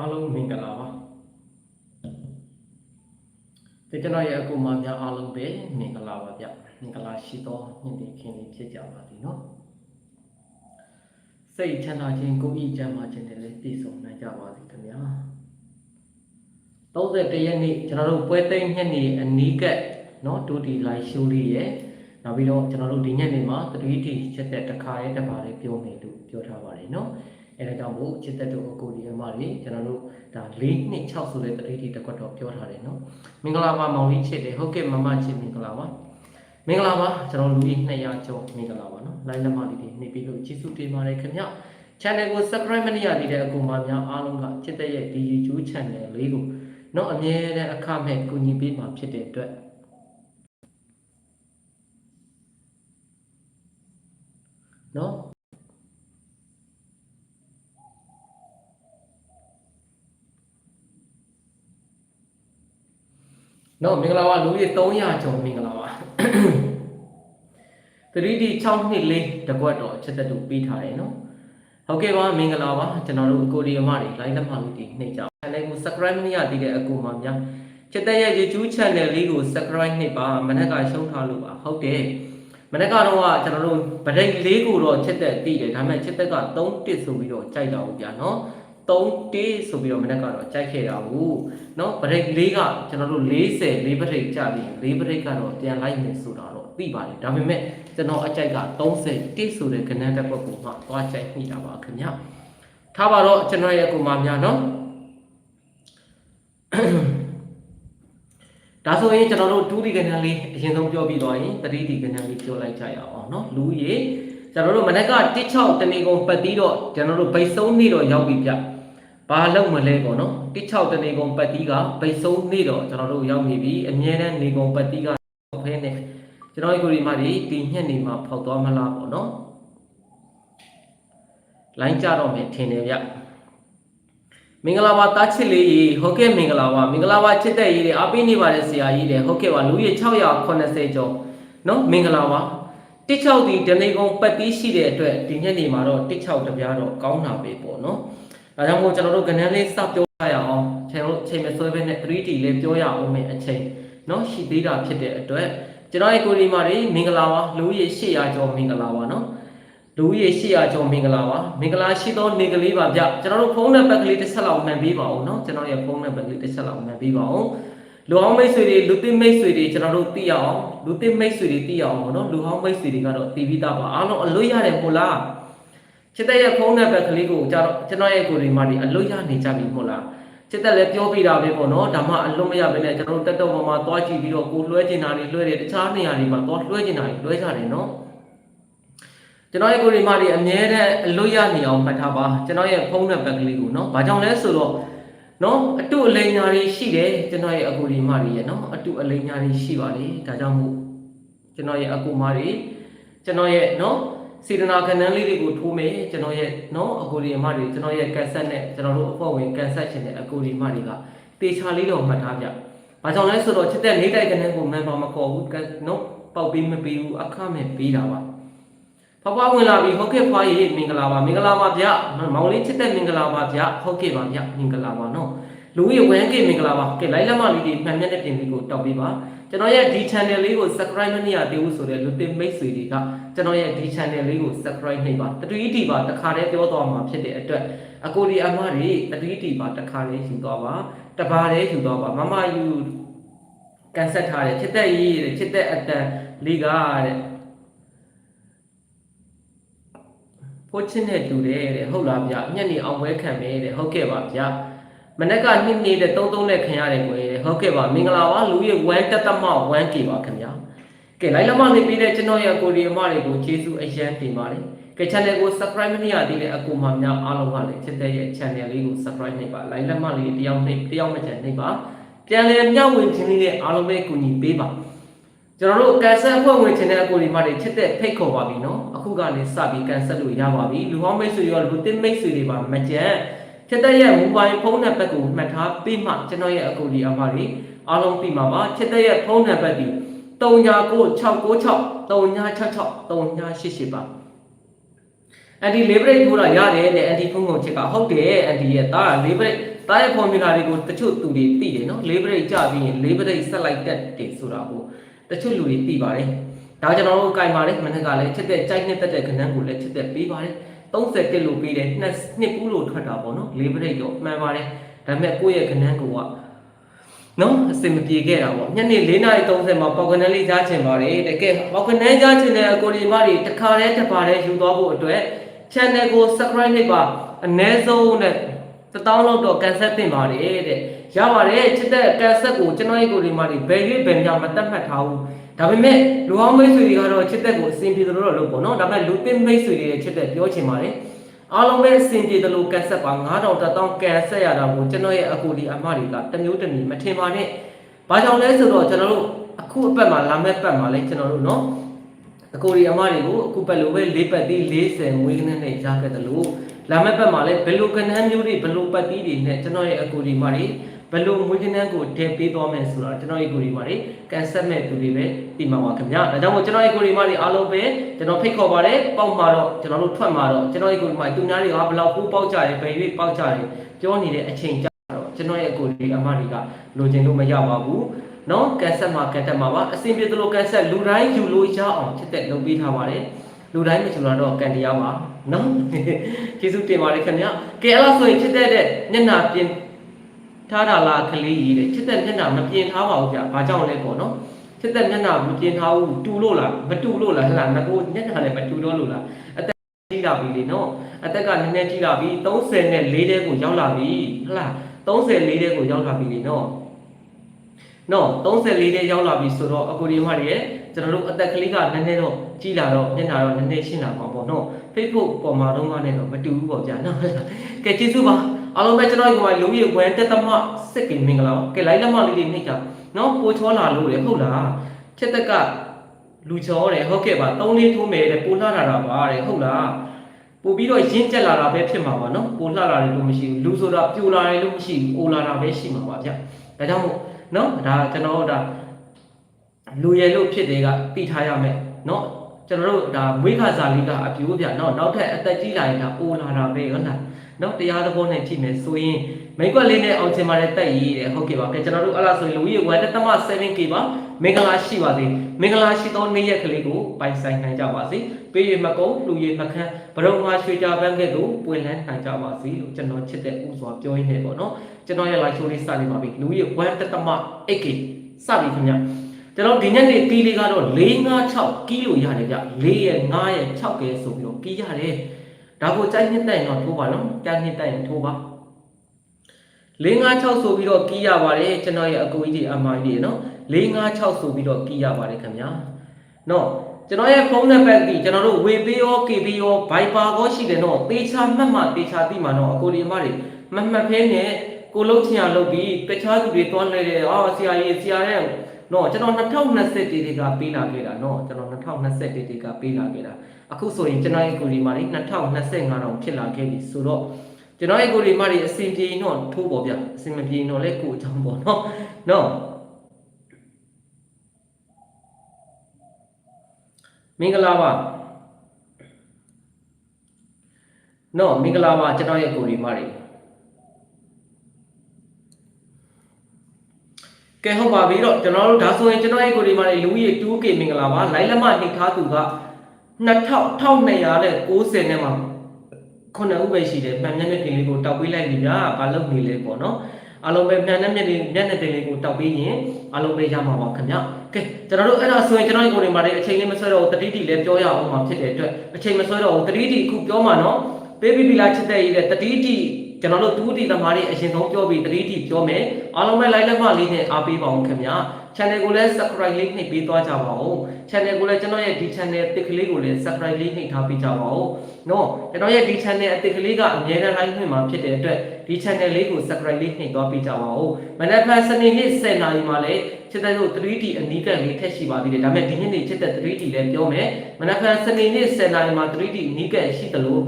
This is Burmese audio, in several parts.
အားလုံးမင်္ဂလာပါဒီကျွန်တော်ရဲ့အကူမများအားလုံးပဲမင်္ဂလာပါဗျမင်္ဂလာရှိသောနေ့နေ့ခင်လေးဖြစ်ကြပါသည်နော်စိတ်ချမ်းသာခြင်းကိုယ်ဤချမ်းသာခြင်းတွေလည်းပြည့်စုံနိုင်ကြပါစေခင်ဗျာ31ရက်နေ့ကျွန်တော်တို့ပွဲသိမ်းညနေအနီးကပ်နော်ဒူတီလိုင်းရှိုးလေးရဲ့နောက်ပြီးတော့ကျွန်တော်တို့ဒီညနေမှာ3 D ချက်တဲ့တစ်ခါရဲ့တစ်ပါးလေးပြောမယ်လို့ပြောထားပါတယ်နော် အဲဒါကြောင့်မို့ချစ်သက်တို့အကိုဒီအမတွေကျွန်တော်တို့ဒါ၄နှစ်6ဆိုတဲ့တတိတိတစ်ခွက်တော့ပြောထားတယ်နော်မင်္ဂလာပါမောင်လေးချစ်တယ်ဟုတ်ကဲ့မမချစ်မင်္ဂလာပါမင်္ဂလာပါကျွန်တော်လူကြီး200ကျော်မင်္ဂလာပါနော်လိုင်းလက်မလေးတွေနေပြီးလို့ကျေးဇူးတင်ပါတယ်ခင်ဗျ channel ကို subscribe မလုပ်ရသေးတဲ့အကူမများအားလုံးကချစ်တဲ့ရဲ့ဒီ YouTube channel လေးကိုနော်အမြဲတမ်းအခမဲ့ကူညီပေးမှာဖြစ်တဲ့အတွက်နော် နော်မင်္ဂလာပါလူကြီး300ကျော်မင်္ဂလာပါ 3D 6နှစ်လေးတကွက်တော့ချက်သက်တို့ပေးထားတယ်နော်ဟုတ်ကဲ့ပါမင်္ဂလာပါကျွန်တော်တို့အကိုဒီအမတွေ line လက်မှတ်လေးတွေနှိပ်ကြ channel ကို subscribe မရသေးတဲ့အကူမများချက်သက်ရဲ့ YouTube channel လေးကို subscribe နှိပ်ပါမနေ့ကရှုံးထားလို့ပါဟုတ်တယ်မနေ့ကတော့ကကျွန်တော်တို့ဗဒိတ်လေးကိုတော့ချက်သက်တည်တယ်ဒါပေမဲ့ချက်သက်က3တစ်ဆိုပြီးတော့ကြိုက်တာဘူးဗျာနော် 3တစ်ဆိုပြီးတော့မနေ့ကတော့ကြိုက်ခဲ့တာဘူးเนาะဗရိတ်လေးကကျွန်တော်တို့40လေးဗရိတ်ကြပြီးလေးဗရိတ်ကတော့ပြန်လိုက်မယ်ဆိုတာတော့သိပါတယ်ဒါပေမဲ့ကျွန်တော်အကြိုက်က30တိဆိုတဲ့ကဏ္ဍတစ်ပတ်ကိုမှသွားကြိုက်မိတာပါခင်ဗျထားပါတော့ကျွန်တော်ရဲ့အကူမများเนาะဒါဆိုရင်ကျွန်တော်တို့2ဒီကဏ္ဍလေးအရင်ဆုံးပြောပြီးသွားရင်3ဒီကဏ္ဍလေးပြောလိုက်ကြရအောင်เนาะလူကြီးကျွန်တော်တို့မနက်က16တနေကုန်ပတ်ပြီးတော့ကျွန်တော်တို့ဗိတ်ဆုံးနေတော့ရောက်ပြီဗျ ဘာလုံးမလဲပေါ့နော်16တနေကုန်ပတ်တီးကဗိတ်ဆုံးနေတော့ကျွန်တော်တို့ရောက်နေပြီအမြဲတမ်းနေကုန်ပတ်တီးကဖဲနေကျွန်တော်ဒီကိုဒီမှာဒီဒီညက်နေမှာဖောက်သွားမလားပေါ့နော်လိုင်းကြတော့မယ်ထင်တယ်ဗျမင်္ဂလာပါတားချစ်လေးရေဟုတ်ကဲ့မင်္ဂလာပါမင်္ဂလာပါချစ်တဲ့ရေးတွေအားပေးနေပါတယ်ဆရာကြီးတွေဟုတ်ကဲ့ပါလူကြီး680ကျော်နော်မင်္ဂလာပါ16ဒီဒနေကုန်ပတ်တီးရှိတဲ့အတွက်ဒီညက်နေမှာတော့16တပြားတော့ကောင်းတာပဲပေါ့နော် ဒါကြောင့်မို့ကျွန်တော်တို့ကဏ္ဍလေးစပြောရအောင်ကျွန်တော်တို့အချိန်မဆွဲဘဲနဲ့ 3D လေးပြောရအောင်မယ်အချိန်เนาะရှိသေးတာဖြစ်တဲ့အတွက်ကျွန်တော်ရဲ့ကိုဒီမာတွေမင်္ဂလာပါလူကြီး800ကျော်မင်္ဂလာပါเนาะလူကြီး800ကျော်မင်္ဂလာပါမင်္ဂလာရှိသောနေကလေးပါဗျကျွန်တော်တို့ဖုန်းနံပါတ်ကလေးတစ်ဆက်လောက်မှန်ပေးပါဦးเนาะကျွန်တော်ရဲ့ဖုန်းနံပါတ်ကလေးတစ်ဆက်လောက်မှန်ပေးပါဦးလူအောင်မိတ်ဆွေတွေလူသိမိတ်ဆွေတွေကျွန်တော်တို့သိရအောင်လူသိမိတ်ဆွေတွေသိရအောင်ပေါ့နော်လူဟောင်းမိတ်ဆွေတွေကတော့သိပြီးသားပါအားလုံးအလွတ်ရတယ်မို့လား ချစ်တဲ့ရဲ့ဖုန်းနံပါတ်ကလေးကိုကျွန်တော်ကျွန်တော်ရဲ့ကိုဒီမာတွေအလွတ်ရနေကြပြီမို့လားချစ်တဲ့လည်းပြောပြတာပဲပေါ့နော်ဒါမှအလွတ်မရဘဲနဲ့ကျွန်တော်တို့တက်တော့ပေါ်မှာသွားကြည့်ပြီးတော့ကိုလွှဲချင်တာတွေလွှဲတယ်တခြားနေရာတွေမှာသွားလွှဲချင်တာတွေလွှဲကြတယ်နော်ကျွန်တော်ရဲ့ကိုဒီမာတွေအမြဲတမ်းအလွတ်ရနေအောင်မှတ်ထားပါကျွန်တော်ရဲ့ဖုန်းနံပါတ်ကလေးကိုနော်ဘာကြောင့်လဲဆိုတော့နော်အတုအလိမ်ညာတွေရှိတယ်ကျွန်တော်ရဲ့အကူဒီမတွေရဲ့နော်အတုအလိမ်ညာတွေရှိပါလေဒါကြောင့်မို့ကျွန်တော်ရဲ့အကူမတွေကျွန်တော်ရဲ့နော် စေတနာခဏန်းလေးတွေကိုထိုးမယ်ကျွန်တော်ရဲ့နော်အကူဒီမတွေကျွန်တော်ရဲ့ကန်ဆက်နဲ့ကျွန်တော်တို့အဖွဲ့ဝင်ကန်ဆက်ရှင်တဲ့အကူဒီမတွေကတေချာလေးတော့မှတ်ထားပြ။ဘာကြောင့်လဲဆိုတော့ချစ်တဲ့နေတိုက်ကဏ္ဍကိုမှန်ပါမခေါ်ဘူးနော်ပေါက်ပေးမပေးဘူးအခမဲ့ပေးတာပါ။ဖွားဖွားဝင်လာပြီဟုတ်ကဲ့ဖွားရေမင်္ဂလာပါမင်္ဂလာပါဗျမောင်လေးချစ်တဲ့မင်္ဂလာပါဗျဟုတ်ကဲ့ပါဗျမင်္ဂလာပါနော်လူကြီးဝမ်းကေမင်္ဂလာပါကဲလိုက်လက်မလေးဒီမှန်မြတ်တဲ့ပြင်လေးကိုတောက်ပေးပါ ကျွန်တော်ရဲ့ဒီ channel လေးကို subscribe မနေရသေးဘူးဆိုတဲ့လူတင်မိတ်ဆွေတွေကကျွန်တော်ရဲ့ဒီ channel လေးကို subscribe နှိပ်ပါတတိတီပါတစ်ခါတည်းပြောသွားမှာဖြစ်တဲ့အတွက်အကိုဒီအမတွေတတိတီပါတစ်ခါတည်းယူသွားပါတပါးတည်းယူသွားပါမမယူကန်ဆက်ထားတယ်ချစ်တဲ့ရေးတဲ့ချစ်တဲ့အတန်လေးကတဲ့ဖို့ချင်းနဲ့တူတယ်တဲ့ဟုတ်လားဗျညနေအောင်ပွဲခံမယ်တဲ့ဟုတ်ကဲ့ပါဗျမနေ့ကနှစ်နေတဲ့33နဲ့ခံရတယ်ကိုယ် ဟုတ်ကဲ့ပါမင်္ဂလာပါလူရဲ့1တက်သမ 1K ပါခင်ဗျာကဲလိုက်လမနေပြီးတဲ့ကျွန်တော်ရဲ့ကိုဒီအမတွေကိုကျေးဇူးအရန်တင်ပါတယ်ကဲ channel ကို subscribe မနေရသေးတဲ့အကူမများအားလုံးကလည်းချစ်တဲ့ရဲ့ channel လေးကို subscribe နှိပ်ပါလိုက်လက်မလေးတယောက်နှိပ်တယောက်နဲ့ချန်နှိပ်ပါပြန်လည်မျှဝေခြင်းလေးနဲ့အားလုံးပဲကူညီပေးပါကျွန်တော်တို့ကန်ဆယ်အဖွဲ့ဝင်ချင်တဲ့အကိုဒီမတွေချစ်တဲ့ဖိတ်ခေါ်ပါပြီနော်အခုကနေစပြီးကန်ဆက်လို့ရပါပြီလူဟောင်းမိတ်ဆွေရောလူတင်မိတ်ဆွေတွေပါမကြမ်း ချစ်တဲ့ရဲ့မိုဘိုင်းဖုန်းနံပါတ်ကိုမှတ်ထားပြီးမှကျွန်တော်ရဲ့အကူဒီအမတွေအားလုံးပြီးမှာပါချစ်တဲ့ရဲ့ဖုန်းနံပါတ်ဒီ399696 3966 3988ပါအန်ဒီလေးဘရိတ်ထိုးတာရတယ်တဲ့အန်ဒီဖုန်းကုန်ချစ်ကဟုတ်တယ်အန်ဒီရဲ့တားလေးဘရိတ်တားရဲ့ formula တွေကိုတချို့သူတွေသိတယ်နော်လေးပရိတ်ကြပြီးရင်လေးပရိတ်ဆက်လိုက်တက်တယ်ဆိုတာကိုတချို့လူတွေသိပါတယ်ဒါကျွန်တော်တို့ကြိုင်ပါတယ်မနေ့ကလည်းချက်တဲ့ကြိုက်နှစ်တက်တဲ့ခဏန်းကိုလည်းချက်တဲ့ပေးပါတယ် 30တက်လို့ပေးတယ်နှစ်နှစ်ပူးလို့ထွက်တာပေါ့နော်လေးပရိတ်တော့မှန်ပါတယ်ဒါပေမဲ့ကိုယ့်ရဲ့ခဏန်းကိုကနော်အစင်မပြေခဲ့တာပေါ့ညနေ4:30မှာပေါက်ကနန်းလေးကြားချင်ပါတယ်တကယ်ပေါက်ကနန်းကြားချင်တဲ့အကိုဒီမတွေတစ်ခါတည်းတစ်ပါးတည်းယူသွားဖို့အတွက် channel ကို subscribe လုပ်ပါအနည်းဆုံးနဲ့တစ်တောင်းလောက်တော့ကန်ဆက်တင်ပါတယ်တဲ့ရပါတယ်ချစ်တဲ့ကန်ဆက်ကိုကျွန်တော်ရဲ့ကိုဒီမတွေဘယ်ရွေးဘယ်ညမတတ်မှတ်ထားဘူး ဒါပေမဲ့လူအောင်မိတ်ဆွေတွေကတော့ချစ်တဲ့ကိုအစဉ်ပြေသလိုတော့လုပ်ပေါ့နော်ဒါပေမဲ့လူသိမိတ်ဆွေတွေချစ်တဲ့ပြောချင်ပါတယ်အားလုံးပဲအစဉ်ပြေသလိုကန်ဆက်ပါ9000တက်တောင်းကန်ဆက်ရတာကိုကျွန်တော်ရဲ့အကူဒီအမတွေကတမျိုးတမျိုးမထင်ပါနဲ့ဘာကြောင့်လဲဆိုတော့ကျွန်တော်တို့အခုအပတ်မှာလာမဲ့ပတ်မှာလဲကျွန်တော်တို့နော်အကိုရီအမတွေကိုအခုပတ်လို့ပဲ၄ပတ်တီး40ငွေကနန်းနဲ့ကြားခဲ့တယ်လို့လာမဲ့ပတ်မှာလည်းဘယ်လိုကနန်းမျိုးတွေဘယ်လိုပတ်တီးတွေနဲ့ကျွန်တော်ရဲ့အကိုရီမတွေ ဘယ်လိုငွေကနန်းကိုထည့်ပေးသွားမယ်ဆိုတာကျွန်တော်ရဲ့ကိုရီမတွေကန်ဆက်မဲ့သူတွေပဲဒီမှာပါခင်ဗျာဒါကြောင့်မို့ကျွန်တော်ရဲ့ကိုရီမတွေအားလုံးပဲကျွန်တော်ဖိတ်ခေါ်ပါတယ်ပေါက်မှာတော့ကျွန်တော်တို့ထွက်မှာတော့ကျွန်တော်ရဲ့ကိုရီမတွေသူများတွေကဘယ်လောက်ပိုးပေါက်ကြတယ်ဘယ်ရွေးပေါက်ကြတယ်ပြောနေတဲ့အချိန်ကြတော့ကျွန်တော်ရဲ့ကိုရီအမတွေကလိုချင်လို့မရပါဘူးနော်ကန်ဆက်မှာကန်တက်မှာပါအစဉ်ပြေသလိုကန်ဆက်လူတိုင်းယူလို့ရအောင်ချက်သက်လုပ်ပေးထားပါတယ်လူတိုင်းမချူလာတော့ကန်တရားပါနော်ကျေးဇူးတင်ပါတယ်ခင်ဗျာကဲအဲ့လိုဆိုရင်ချက်သက်တဲ့မျက်နှာပြင် ထားတာလားကလေးကြီးတဲ့ချက်သက်မျက်နှာမပြင်ထားပါဘူးဗျဘာကြောင့်လဲပေါ့နော်ချက်သက်မျက်နှာမပြင်ထားဘူးတူလို့လားမတူလို့လားဟဲ့လားငါကိုမျက်နှာလည်းမတူတော့လို့လားအသက်ကြီးလာပြီလေနော်အသက်ကနည်းနည်းကြီးလာပြီ30နဲ့4တဲကိုရောက်လာပြီဟဲ့လား34တဲကိုရောက်လာပြီလေနော်နော်34တဲ့ရောက်လာပြီဆိုတော့အကိုဒီမတွေရဲ့ကျွန်တော်တို့အသက်ကလေးကနည်းနည်းတော့ကြီးလာတော့မျက်နှာတော့နည်းနည်းရှင်းလာမှာပေါ့နော် Facebook ပေါ်မှာတော့ကနေတော့မတူဘူးပေါ့ကြာနော်ကဲကျေးဇူးပါ အားလုံးပဲကျွန်တော်ဒီမှာလုံးရဝမ်းတက်သမစစ်ကင်မင်္ဂလာပါကဲလိုက်လက်မလေးတွေနှိပ်ကြနော်ပိုချောလာလို့လေဟုတ်လားချက်သက်ကလူချောတယ်ဟုတ်ကဲ့ပါသုံးလေးထိုးမယ်တဲ့ပိုလှလာတာပါတဲ့ဟုတ်လားပို့ပြီးတော့ရင်းကျက်လာတာပဲဖြစ်မှာပါနော်ပိုလှလာတယ်လို့မရှိဘူးလူဆိုတာပြိုလာတယ်လို့မရှိဘူးအိုလာတာပဲရှိမှာပါဗျဒါကြောင့်မို့နော်ဒါကျွန်တော်တို့ဒါလူရည်လို့ဖြစ်တယ်ကသိထားရမယ်နော်ကျွန်တော်တို့ဒါမွေးခါစားလေးကအပြိုးပြနော်နောက်ထပ်အသက်ကြီးလာရင်ဒါအိုလာတာပဲဟုတ်လား နော်တရားသဘောနဲ့ကြည့်မယ်ဆိုရင်မိတ်ကွက်လေးနဲ့အောင်ချင်ပါတဲ့တက်ရည်တဲ့ဟုတ်ကဲ့ပါကဲကျွန်တော်တို့အဲ့လားဆိုရင်လူကြီး1တက်မ 7k ပါမင်္ဂလာရှိပါစေမင်္ဂလာရှိသောနေ့ရက်ကလေးကိုပိုင်ဆိုင်နိုင်ကြပါစေပေးရမကုန်းလူရည်မခန်းဘရုံမှာရွှေကြပန်းကဲ့သို့ပွင့်လန်းနိုင်ကြပါစေလို့ကျွန်တော်ချစ်တဲ့ဥစွာပြောရင်းနေပေါ့နော်ကျွန်တော်ရဲ့ live show လေးစနေပါပြီလူကြီး1တက်မ 8k စပြီခင်ဗျကျွန်တော်ဒီညနေတီးလေးကတော့456ကီလိုရတယ်ဗျ4ရဲ့5ရဲ့6ကဲဆိုပြီးတော့ကီးရတယ် ဒါကိုကြိုက်နှစ်တိုင်တော့ထိုးပါနော်ကြိုက်နှစ်တိုင်ထိုးပါ456ဆိုပြီးတော့ကီးရပါတယ်ကျွန်တော်ရဲ့အကူကြီးတွေအမိုင်းတွေနော်456ဆိုပြီးတော့ကီးရပါတယ်ခင်ဗျာနော်ကျွန်တော်ရဲ့ဖုန်းနံပါတ်ကြီးကျွန်တော်တို့ဝေပေးရော KB ရော Viber ရောရှိတယ်နော်တေချာမှတ်မှတေချာသိမှာနော်အကိုဒီမတွေမမှတ်ဖဲနဲ့ကိုလုံးချင်ရလုပ်ပြီးတခြားသူတွေတွန်းလဲတယ်အော်ဆရာကြီးဆရာတဲ့နော်ကျွန်တော်2020တေတွေကပေးလာခဲ့တာနော်ကျွန်တော်2020တေတွေကပေးလာခဲ့တာ အခုဆိုရင်ကျွန်တော်ရဲ့ကိုဒီမတွေ2025တောင်ဖြစ်လာခဲ့ပြီဆိုတော့ကျွန်တော်ရဲ့ကိုဒီမတွေအစဉ်ပြေတော့ထိုးပေါ်ဗျအစဉ်မပြေတော့လဲကိုအကြောင်းပေါ့နော်နော်မင်္ဂလာပါနော်မင်္ဂလာပါကျွန်တော်ရဲ့ကိုဒီမတွေကဲဟုတ်ပါပြီတော့ကျွန်တော်တို့ဒါဆိုရင်ကျွန်တော်ရဲ့ကိုဒီမတွေလူကြီး 2K မင်္ဂလာပါလိုင်းလက်မနှိပ်ထားသူက 2290နဲ့မှာခုနှစ်ဦးပဲရှိတယ်မှန်မျက်နှာတင်လေးကိုတောက်ပေးလိုက်ပြီဗျာဘာလုပ်နေလဲပေါ့နော်အားလုံးပဲမှန်တဲ့မျက်နှာမျက်နှာတင်လေးကိုတောက်ပေးရင်အားလုံးပဲရမှာပါခင်ဗျကဲကျွန်တော်တို့အဲ့ဒါဆိုရင်ကျွန်တော်တို့ကိုယ်တွေမှာလည်းအချိန်လေးမဆွဲတော့ဘူးတတိတိလည်းပြောရအောင်မှာဖြစ်တဲ့အတွက်အချိန်မဆွဲတော့ဘူးတတိတိအခုပြောမှာနော်ပေးပြီးပြီလားချစ်တဲ့ရေးတဲ့တတိတိ ကျွန်တော်တို့တူတီသမားတွေအရင်ဆုံးပြောပြီးတတိတိပြောမယ်အားလုံးပဲ like လက်မလေးနဲ့အားပေးပါအောင်ခင်ဗျ channel ကိုလည်း subscribe လေးနှိပ်ပေးသွားကြပါဦး channel ကိုလည်းကျွန်တော်ရဲ့ဒီ channel အသစ်ကလေးကိုလည်း subscribe လေးနှိပ်ထားပေးကြပါဦးနော်ကျွန်တော်ရဲ့ဒီ channel အသစ်ကလေးကအများနဲ့ like နှိပ်မှာဖြစ်တဲ့အတွက်ဒီ channel လေးကို subscribe လေးနှိပ်သွားပေးကြပါဦးမနက်ဖြန်စနေနေ့10:00နာရီမှာလည်းချစ်တဲ့တို့ 3D အနီးကပ်လေးထက်ရှိပါသေးတယ်ဒါပေမဲ့ဒီနေ့နေ့ချစ်တဲ့ 3D လည်းပြောမယ်မနက်ဖြန်စနေနေ့10:00နာရီမှာ 3D အနီးကပ်ရှိတယ်လို့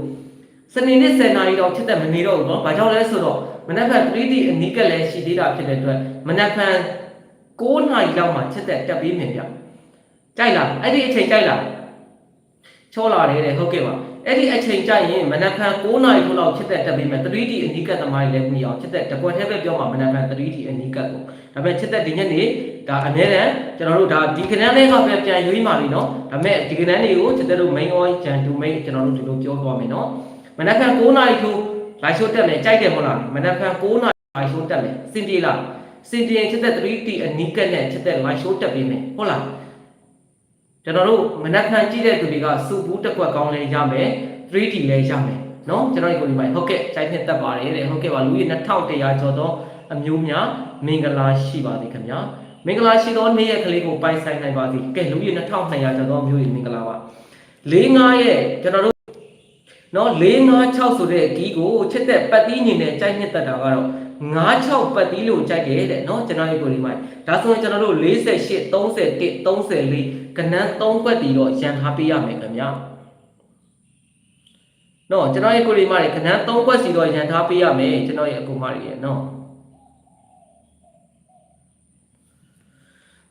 စနေနေ့10:00နာရီတော့ချစ်တဲ့မနေတော့ဘူးเนาะဘာကြောင့်လဲဆိုတော့မနက်ဖြန် 3D အနီးကပ်လည်းရှိသေးတာဖြစ်တဲ့အတွက်မနက်ဖြန်9နာရီလောက်မှချက်သက်တက်ပေးမယ်ဗျကြိုက်လားအဲ့ဒီအချိန်ကြိုက်လား ချောလာတယ်တဲ့ဟုတ်ကဲ့ပါအဲ့ဒီအချိန်ကျရင်မနက်ဖြန်9နာရီထိုးလောက်ဖြစ်တဲ့တက်ပြီးမယ် 3D အနီးကပ်သမားတွေလည်းပြီးအောင်ဖြစ်တဲ့တကွက်ထဲပဲပြောမှာမနက်ဖြန် 3D အနီးကပ်ကိုဒါပေမဲ့ဖြစ်တဲ့ဒီညနေဒါအများနဲ့ကျွန်တော်တို့ဒါဒီကနန်းလေးကပဲပြန်ရွေးမှာလीเนาะဒါပေမဲ့ဒီကနန်းတွေကိုကျွန်တော်တို့ main oil ဂျန်တူ main ကျွန်တော်တို့ဒီလိုပြောသွားမယ်เนาะ မနက်ဖြန်9နာရီထိုးလိုက်ရှိုးတက်မယ်ကြိုက်တယ်မဟုတ်လားမနက်ဖြန်9နာရီလိုက်ရှိုးတက်မယ်စင်ပြေလားစင်ပြေချက်သက်3တီအနီးကပ်နဲ့ချက်သက်လိုက်ရှိုးတက်ပြီးမယ်ဟုတ်လားကျွန်တော်တို့မနက်ဖြန်ကြည့်တဲ့သူတွေကစူဘူးတစ်ခွက်ကောင်းလဲရမယ်3တီလဲရမယ်နော်ကျွန်တော်ဒီကိုဒီမှာဟုတ်ကဲ့ကြိုက်နှစ်တက်ပါတယ်တဲ့ဟုတ်ကဲ့ပါလူကြီး2100ကျော်သောအမျိုးများမင်္ဂလာရှိပါသည်ခင်ဗျာမင်္ဂလာရှိသောနေ့ရက်ကလေးကိုပိုင်ဆိုင်နိုင်ပါသည်ကဲလူကြီး2200ကျော်သောအမျိုးကြီးမင်္ဂလာပါ၄၅ရက်ကျွန်တော်တို့ เนาะ456ဆိုတဲ့ဒီကိုချစ်တဲ့ပတ်တီးညီနဲ့ကြိုက်နှစ်တက်တာကတော့96ပတ်တီးလို့ကြိုက်တယ်တဲ့เนาะကျွန်တော်ဒီကိုဒီမှာဒါဆိုရင်ကျွန်တော်တို့48 31 34ကနန်း3ခွက်တီတော့ရန်ထားပေးရမယ်ခင်ဗျာနော်ကျွန်တော်ရဲ့ကိုရီမားတွေကနန်း3ခွက်စီတော့ရန်ထားပေးရမယ်ကျွန်တော်ရဲ့အကူမတွေရဲ့နော်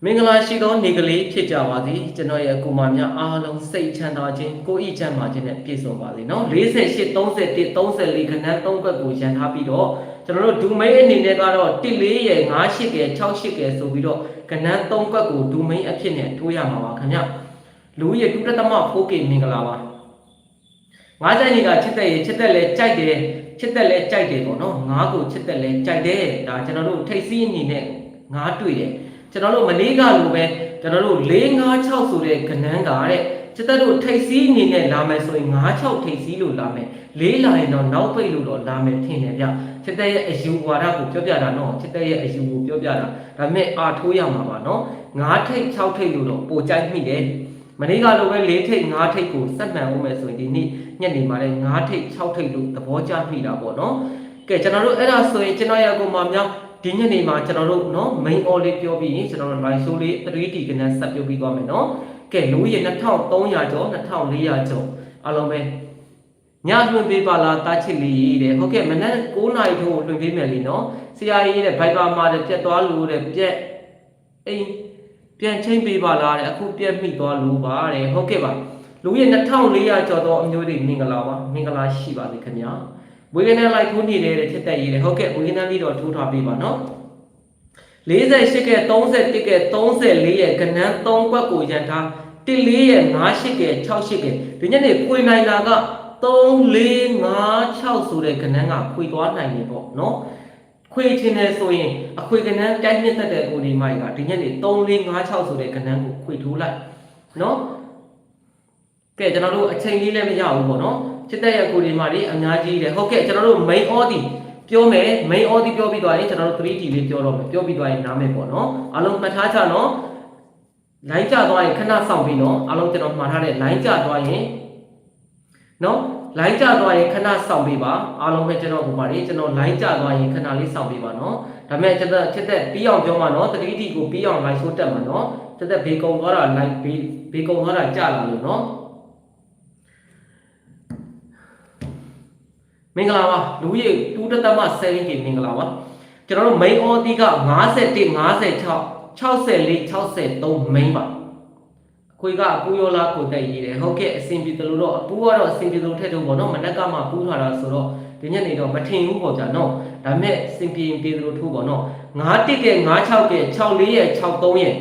မင်္ဂလာရှိသောနေ့ကလေးဖြစ်ကြပါစေကျွန်တော်ရဲ့အကူမများအားလုံးစိတ်ချမ်းသာခြင်းကိုယ်ဤချမ်းသာခြင်းနဲ့ပြည့်စုံပါစေနော်48 31 34ခဏန်း3ခွက်ကိုရန်ထားပြီးတော့ကျွန်တော်တို့ဒူမိန်အနေနဲ့ကတော့14ရဲ့58ရဲ့68ရဲ့ဆိုပြီးတော့ကနန်း3ခွက်ကိုဒူမိန်အဖြစ်နဲ့ထိုးရမှာပါခင်ဗျလူရဲ့ဒုတသမ 4K မင်္ဂလာပါငါးကြိုက်နေတာချစ်တဲ့ရဲ့ချစ်တဲ့လဲကြိုက်တယ်ချစ်တဲ့လဲကြိုက်တယ်ပေါ့နော်ငါးကိုချစ်တဲ့လဲကြိုက်တယ်ဒါကျွန်တော်တို့ထိတ်စီးအနေနဲ့ငါးတွေ့တယ် ကျွန်တော်တို့မလေးကလိုပဲကျွန်တော်တို့4 5 6ဆိုတဲ့ကနန်းကတဲ့စစ်တပ်တို့ထိတ်စီးအနေနဲ့လာမယ်ဆိုရင်9 6ထိတ်စီးလို့လာမယ်လေးလာရင်တော့နောက်ပိတ်လို့တော့လာမယ်ထင်တယ်ဗျစစ်တပ်ရဲ့အယူဝါဒကိုပြောပြတာနော်စစ်တပ်ရဲ့အယူကိုပြောပြတာဒါပေမဲ့အာထိုးရမှာပါနော်9ထိတ်6ထိတ်လို့တော့ပိုကြိုက်မိတယ်မနေ့ကလိုပဲ4ထိတ်9ထိတ်ကိုစက်မှန်အောင်မယ်ဆိုရင်ဒီနေ့ညနေမှာလည်း9ထိတ်6ထိတ်လို့သဘောကျမိတာပေါ့နော်ကဲကျွန်တော်တို့အဲ့ဒါဆိုရင်ကျွန်တော်ရဲ့အကူမများ ဒီညနေမှာကျွန်တော်တို့နော် main all လေးပြောပြီးရင်ကျွန်တော်တို့ live show လေး 3D ကဏ္ဍဆက်ပြုတ်ပြီးသွားမယ်နော်ကဲလူရေ2300ကျော်2400ကျော်အားလုံးပဲညလွှင့်ပေးပါလားတားချစ်လေးတဲ့ဟုတ်ကဲ့မနက်9နာရီထိုးလွှင့်ပေးမယ်လीနော်ဆရာကြီးတဲ့ Viber မှာတဲ့ပြက်သွားလို့တဲ့ပြက်အိမ်ပြန်ချိန်ပေးပါလားတဲ့အခုပြက်မိသွားလို့ပါတဲ့ဟုတ်ကဲ့ပါလူရေ2400ကျော်တော့အမျိုးတွေမင်္ဂလာပါမင်္ဂလာရှိပါစေခင်ဗျာ ဝေကနန်လိုက်ထိုးနေတဲ့ဖြစ်တဲ့ရေးတယ်ဟုတ်ကဲ့ဝေကနန်လေးတော့ထိုးထားပေးပါနော်48ကဲ31ကဲ34ရဲ့ကနန်း3ကွက်ကိုရန်ထား14ရဲ့58ကဲ68ကဲဒီညနေခွေနိုင်တာက3 4 5 6ဆိုတဲ့ကနန်းကခွေသွားနိုင်တယ်ပေါ့နော်ခွေချင်းတယ်ဆိုရင်အခွေကနန်းတိုက်နှစ်သက်တဲ့ကိုဒီမိုက်ကဒီညနေ3 4 5 6ဆိုတဲ့ကနန်းကိုခွေထိုးလိုက်နော်ကဲကျွန်တော်တို့အချိန်လေးလည်းမရဘူးပေါ့နော် ချစ်တဲ့ရကိုဒီမိုက်တွေအများကြီးတယ်ဟုတ်ကဲ့ကျွန်တော်တို့ main audio ပြောမယ် main audio ပြောပြီးသွားရင်ကျွန်တော်တို့ 3D လေးပြောတော့မယ်ပြောပြီးသွားရင်နားမယ်ပေါ့နော်အားလုံးမှတ်ထားကြနော် line ကျသွားရင်ခဏစောင့်ပြီးနော်အားလုံးကျွန်တော်မှားထားတဲ့ line ကျသွားရင်နော် line ကျသွားရင်ခဏစောင့်ပေးပါအားလုံးပဲကျွန်တော်ဟိုပါလေကျွန်တော် line ကျသွားရင်ခဏလေးစောင့်ပေးပါနော်ဒါပေမဲ့ကျွန်တော်ချက်သက်ပြီးအောင်ပြောမှာနော် 3D ကိုပြီးအောင် line ဆိုးတက်မှာနော်ချက်သက်ဘေကုံသွားတာ line ဘေဘေကုံသွားတာကျလာလို့နော် မင်္ဂလာပါလူကြီး2.7 k မင်္ဂလာပါကျွန်တော်တို့ main audio က51 56 64 63 main ပါအခွေကအပူရောလားကိုတက်ရေးတယ်ဟုတ်ကဲ့အဆင်ပြေတယ်လို့တော့အပူကတော့အဆင်ပြေလို့ထည့်တော့ပေါ့နော်မနက်ကမှပူထားတာဆိုတော့ဒီညနေတော့မထင်ဘူးပေါ့ကြာနော်ဒါမဲ့အဆင်ပြေပြေတယ်လို့ထိုးပေါ့နော်9တစ်ကဲ96ကဲ64ရဲ့63ရဲ့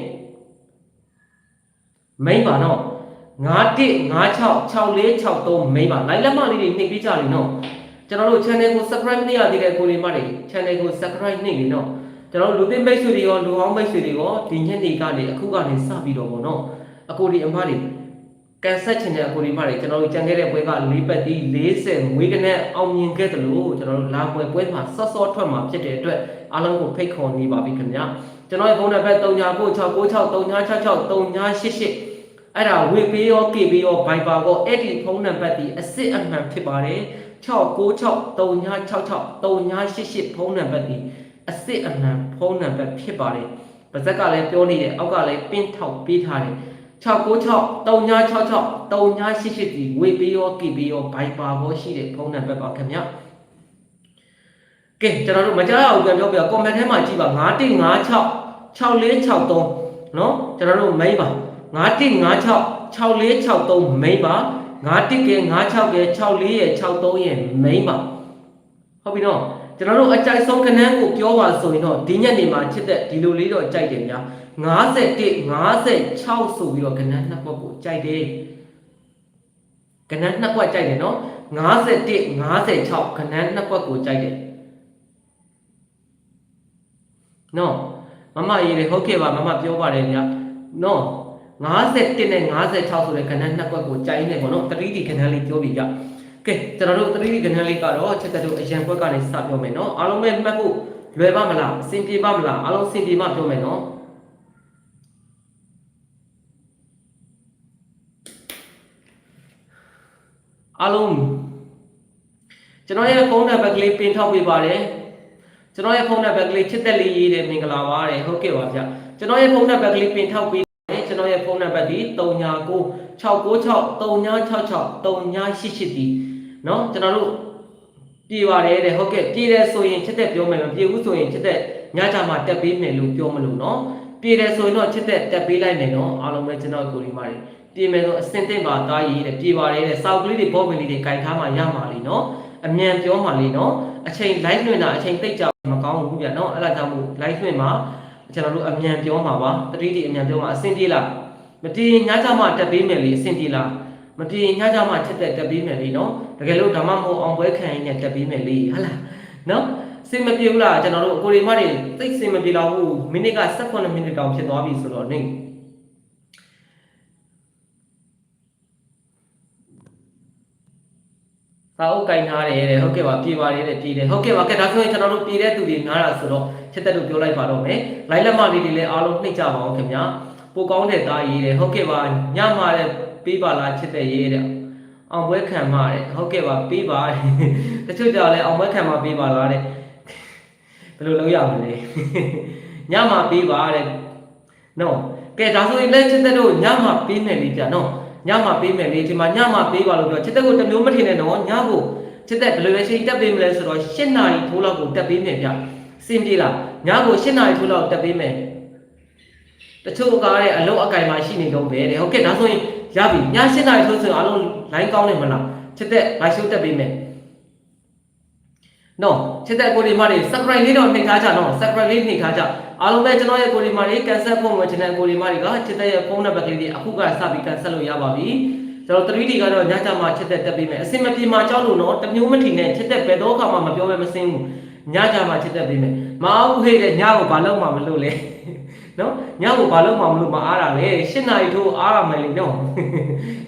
main ပါနော်9တစ်96 64 63 main ပါလိုက်လက်မလေးတွေနှိပ်ပေးကြလိမ့်နော် ကျွန်တော်တို့ channel ကို subscribe မလုပ်ရသေးတဲ့ကိုရီမတွေ channel ကို subscribe နှိပ်နေတော့ကျွန်တော်တို့လူသိမိတ်ဆွေတွေရောလူဟောင်းမိတ်ဆွေတွေရောဒီညနေကနေအခုကနေစပြီးတော့ပေါ့နော်အကိုဒီအမတွေကန်ဆက်ချင်တဲ့အကိုဒီမတွေကျွန်တော်တို့ကြံခဲ့တဲ့ပွဲက၄ပတ်တီး40ငွေကနဲ့အောင်မြင်ခဲ့တယ်လို့ကျွန်တော်တို့လာပွဲပွဲမှာစောစောထွက်မှာဖြစ်တဲ့အတွက်အားလုံးကိုဖိတ်ခေါ်နေပါပြီခင်ဗျာကျွန်တော်ရဲ့ဖုန်းနံပါတ်39969639663988အဲ့ဒါဝေပေးရောကေပေးရောဘိုင်ပါရောအဲ့ဒီဖုန်းနံပါတ်ဒီအစ်စ်အမှန်ဖြစ်ပါတယ် 69639663988ဖုန်းနံပါတ်ဒီအစ်စ်အမှန်ဖုန်းနံပါတ်ဖြစ်ပါတယ်။ပါဇက်ကလည်းပြောနေတယ်အောက်ကလည်းပင့်ထောက်ပေးထားတယ်696 3966 3988ဒီဝေပေးရောကေပေးရောဘိုင်ပါရောရှိတဲ့ဖုန်းနံပါတ်ပါခင်ဗျာ။ကဲကျွန်တော်တို့မကြားရဘူးပြန်ပြောပြ comment ထဲမှာကြည့်ပါ9156 6463เนาะကျွန်တော်တို့ main ပါ9156 6463 main ပါ 9တစ်ကဲ96ကဲ64ရဲ့63ရဲ့ main ပါဟုတ်ပြီနော်ကျွန်တော်တို့အကြိုက်ဆုံးခဏန်းကိုပြောပါဆိုရင်တော့ဒီညနေမှာချစ်တဲ့ဒီလိုလေးတော့ကြိုက်တယ်ဗျာ51 56ဆိုပြီးတော့ခဏန်းနှစ်ခွက်ကိုကြိုက်တယ်ခဏန်းနှစ်ခွက်ကြိုက်တယ်နော်51 56ခဏန်းနှစ်ခွက်ကိုကြိုက်တယ်နော်မမရေးတယ်ဟုတ်ကဲ့ပါမမပြောပါတယ်ဗျာနော် 51နဲ့56ဆိုတဲ့ခဏန်းနှစ်ခွက်ကိုကြိုက်နေပေါ့နော်တတိတိခဏန်းလေးပြောပြီးကြကဲကျွန်တော်တို့တတိတိခဏန်းလေးကတော့ချက်တဲ့တို့အရန်ခွက်ကနေစပြောမယ်နော်အားလုံးပဲမှတ်ဖို့လွယ်ပါမလားအဆင်ပြေပါမလားအားလုံးအဆင်ပြေမှပြောမယ်နော်အားလုံးကျွန်တော်ရဲ့ဖုန်းနံပါတ်ကလေးပင်ထောက်ပေးပါတယ်ကျွန်တော်ရဲ့ဖုန်းနံပါတ်ကလေးချစ်သက်လေးရေးတယ်မင်္ဂလာပါတဲ့ဟုတ်ကဲ့ပါဗျကျွန်တော်ရဲ့ဖုန်းနံပါတ်ကလေးပင်ထောက်ပေး ပါတ်ဒီ399696 3966 3988ဒီเนาะကျွန်တော်တို့ပြည်ပါတယ်တဲ့ဟုတ်ကဲ့ပြည်တယ်ဆိုရင်ချစ်သက်ပြောမယ်မပြည်ဘူးဆိုရင်ချစ်သက်ညချမှာတက်ပေးမယ်လို့ပြောမလို့เนาะပြည်တယ်ဆိုရင်တော့ချစ်သက်တက်ပေးလိုက်မယ်เนาะအားလုံးပဲကျွန်တော်ကိုဒီမှာပြည်မယ်ဆိုအစင်တင်ပါသားရေးတဲ့ပြည်ပါတယ်တဲ့စောက်ကလေးတွေဘောပင်လေးတွေခြင်ထားမှရမှာလीเนาะအမြန်ပြောမှလीเนาะအချိန် live လွှင့်တာအချိန်တိတ်ကြမကောင်းဘူးဗျာเนาะအဲ့ဒါကြောင့်မို့ live လွှင့်မှာကျွန်တော်တို့အမြန်ပြောမှာပါတတိတိအမြန်ပြောမှာအစင်ပြေလား မတည်ညကြမှတက်ပေးမယ်လေအဆင်ပြေလားမတည်ညကြမှချက်တက်တက်ပေးမယ်လေနော်တကယ်လို့ဒါမှမဟုတ်အောင်ပွဲခံရင်းနဲ့တက်ပေးမယ်လေဟုတ်လားနော်စင်မပြေဘူးလားကျွန်တော်တို့အကိုရီမတွေသိစင်မပြေတော့ဘူးမိနစ်က18မိနစ်တောင်ဖြစ်သွားပြီဆိုတော့နေစာအုပ်ကင်ထားတယ်တဲ့ဟုတ်ကဲ့ပါပြေပါတယ်တဲ့ပြေတယ်ဟုတ်ကဲ့ပါကဲဒါဆိုရင်ကျွန်တော်တို့ပြေတဲ့သူတွေများတာဆိုတော့ချက်သက်လို့ပြောလိုက်ပါတော့မယ်လိုက်လက်မလေးတွေလည်းအားလုံးနှိပ်ကြပါအောင်ခင်ဗျာ ပိုကောင်းတဲ့သားရေးတယ်ဟုတ်ကဲ့ပါညမှာတဲ့ပေးပါလားချက်တဲ့ရေးတဲ့အောင်ပွဲခံမတဲ့ဟုတ်ကဲ့ပါပေးပါတချို့ကြောင့်လည်းအောင်ပွဲခံမပေးပါလားတဲ့ဘယ်လိုလုပ်ရမလဲညမှာပေးပါတဲ့နော်ကဲဒါဆိုရင်လည်းချက်တဲ့တို့ညမှာပေးမယ်လေကြာနော်ညမှာပေးမယ်လေဒီမှာညမှာပေးပါလို့ပြောချက်တဲ့ကိုတစ်မျိုးမထင်နဲ့နော်ညကိုချက်တဲ့ဘယ်လိုလဲရှိတက်ပေးမလဲဆိုတော့၈နာရီထိုးလောက်ကိုတက်ပေးမယ်ဗျစင်ပြေလားညကို၈နာရီထိုးလောက်တက်ပေးမယ် တချို့ကားတဲ့အလုံးအကင်မှာရှိနေတော့ပဲတဲ့ဟုတ်ကဲ့ဒါဆိုရင်ရပြီည၈နာရီထိုးဆိုရင်အားလုံးလိုင်းကောင်းနေမလားချက်တဲ့ဘိုင်ရှိုးတက်ပေးမယ်နော်ချက်တဲ့ကိုဒီမာတွေ subscribe လေးတော့နှိပ်ထားကြနော် subscribe လေးနှိပ်ထားကြအားလုံးပဲကျွန်တော်ရဲ့ကိုဒီမာတွေ cancel ဖို့ဝင်ချင်တဲ့ကိုဒီမာတွေကချက်တဲ့ရဲ့ဖုန်းနံပါတ်ကလေးတွေအခုကစပြီး cancel လို့ရပါပြီကျွန်တော် 3D ကတော့ညချမှာချက်တဲ့တက်ပေးမယ်အစင်မပြေမှာကြောက်လို့နော်တမျိုးမထီနဲ့ချက်တဲ့ဘယ်တော့မှမပြောဘဲမစင်းဘူး ညချမှာချက်တဲ့ပေးမယ်မအားဘူးဟဲ့တဲ့ညကိုဘာလို့မှမလုပ်လဲနော်ညကိုဘာလို့မှမလုပ်မအားတာလေ၈နာရီထိုးအားရမယ်လေနော်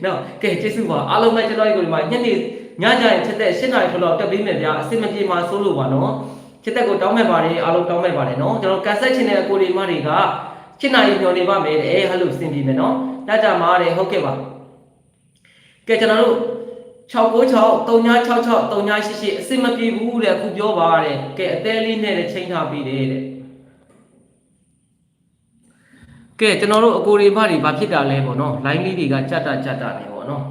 နော်ကဲကျေးဇူးပါအားလုံးပဲကျွန်တော်ရဲ့ကိုဒီမာညနေညကြရင်ချက်တဲ့၈နာရီထိုးတော့တက်ပေးမယ်ဗျာအစင်မပြေမှာစိုးလို့ပါနော်ချက်တဲ့ကိုတောင်းမဲ့ပါတယ်အားလုံးတောင်းမဲ့ပါတယ်နော်ကျွန်တော်ကန်ဆက်ချင်တဲ့အကိုဒီမာတွေက၈နာရီညော်နေပါမယ်တဲ့ဟဲ့လို့စင်ပြေမယ်နော်ညကြမှာတယ်ဟုတ်ကဲ့ပါကဲကျွန်တော်တို့ 696 3966 3988အစစ်မပြေဘူးတဲ့အခုပြောပါတဲ့ကဲအသေးလေးနဲ့လည်းချိန်ထားပြီးတယ်တဲ့ကဲကျွန်တော်တို့အကိုတွေဘာတွေဘာဖြစ်တာလဲပေါ့နော် line လေးတွေကကြက်တာကြက်တာနေပေါ့နော်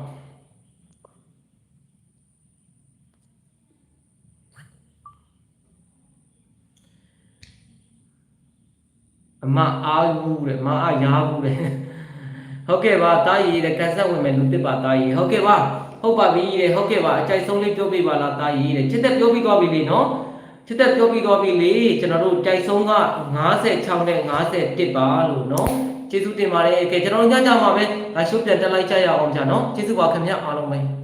အမအားဘူးတဲ့မအားရဘူးတဲ့ဟုတ်ကဲ့ပါတားရည်တဲ့ကန်ဆက်ဝင်မယ်လူတစ်ပါတားရည်ဟုတ်ကဲ့ပါ ဟုတ်ပါပြီတဲ့ဟုတ်ကဲ့ပါအကြိုက်ဆုံးလေးပြောပြပါလားတားရည်တဲ့ချစ်သက်ပြောပြီးသွားပြီလေနော်ချစ်သက်ပြောပြီးသွားပြီလေကျွန်တော်တို့ကြိုက်ဆုံးက56နဲ့51ပါလို့နော်ကျေးဇူးတင်ပါတယ်ကဲကျွန်တော်ညကြမှာပဲဒါရှုပ်ပြန်တက်လိုက်ကြရအောင်ကြာနော်ကျေးဇူးပါခင်ဗျအားလုံးပဲ